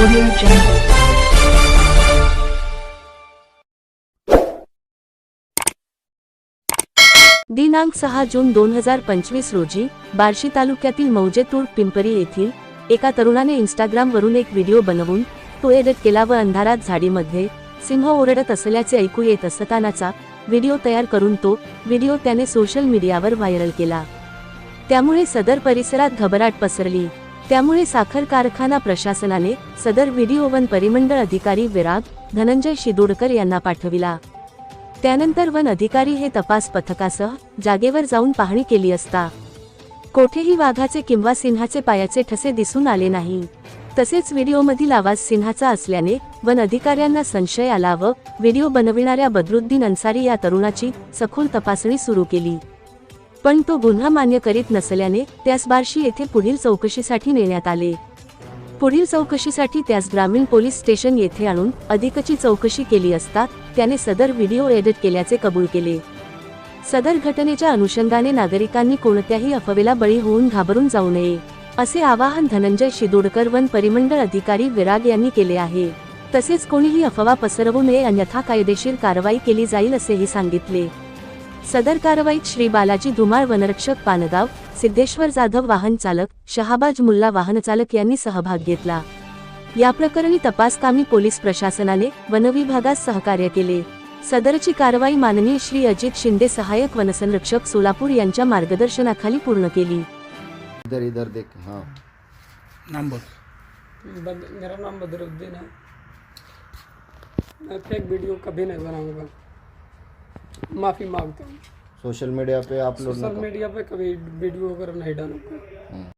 Audio Jungle. दिनांक सहा जून दोन हजार पंचवीस रोजी बार्शी तालुक्यातील मौजेतूर पिंपरी येथील एका तरुणाने इंस्टाग्रामवरून एक व्हिडिओ बनवून तो एडिट केला व अंधारात झाडीमध्ये सिंह ओरडत असल्याचे ऐकू येत असतानाचा व्हिडिओ तयार करून तो व्हिडिओ त्याने सोशल मीडियावर व्हायरल केला त्यामुळे सदर परिसरात घबराट पसरली त्यामुळे साखर कारखाना प्रशासनाने सदर व्हिडिओ वन परिमंडळ अधिकारी विराग धनंजय शिदोडकर यांना पाठविला. त्यानंतर वन अधिकारी हे तपास पथकासह जागेवर जाऊन पाहणी केली असता. कोठेही वाघाचे किंवा सिंहाचे पायाचे ठसे दिसून आले नाही. तसेच व्हिडिओमधील आवाज सिंहाचा असल्याने वन अधिकाऱ्यांना संशय आला व व्हिडिओ बनविणाऱ्या बदरुद्दीन अन्सारी या तरुणाची सखोल तपासणी सुरू केली. पण तो गुन्हा मान्य करीत नसल्याने त्यास बार्शी येथे पुढील चौकशीसाठी नेण्यात आले. पुढील चौकशीसाठी त्यास ग्रामीण पोलीस स्टेशन येथे आणून अधिकची चौकशी केली असता त्याने सदर व्हिडिओ एडिट केल्याचे कबूल केले. सदर घटनेच्या अनुषंगाने नागरिकांनी कोणत्याही अफवेला बळी होऊन घाबरून जाऊ नये असे आवाहन धनंजय शिदोडकर वन परिमंडळ अधिकारी विराग यांनी केले आहे. तसेच कोणीही अफवा पसरवू नये अन्यथा कायदेशीर कारवाई केली जाईल असेही सांगितले. सदर कारवाईत श्री बालाजी धुमाळ वनरक्षक पानगाव सिद्धेश्वर जाधव वाहन चालक शहाबाज मुल्ला वाहन चालक यांनी सहभाग घेतला. या प्रकरणी तपासकामी पोलीस प्रशासनाने वनविभागास सहकार्य केले. सदरची कारवाई माननीय श्री अजित शिंदे सहाय्यक वनसंरक्षक सोलापूर यांच्या मार्गदर्शनाखाली पूर्ण केली. इधर इधर देख हाँ. बद, मेरा नाम बदरुद्दीन है। मैं फेक वीडियो कभी नहीं बनाऊंगा। माफ़ी मांगता. हूँ सोशल मीडिया पे अपलोड सोशल नका मीडिया पे कभी वीडियो वगैरह नहीं डालूंगा।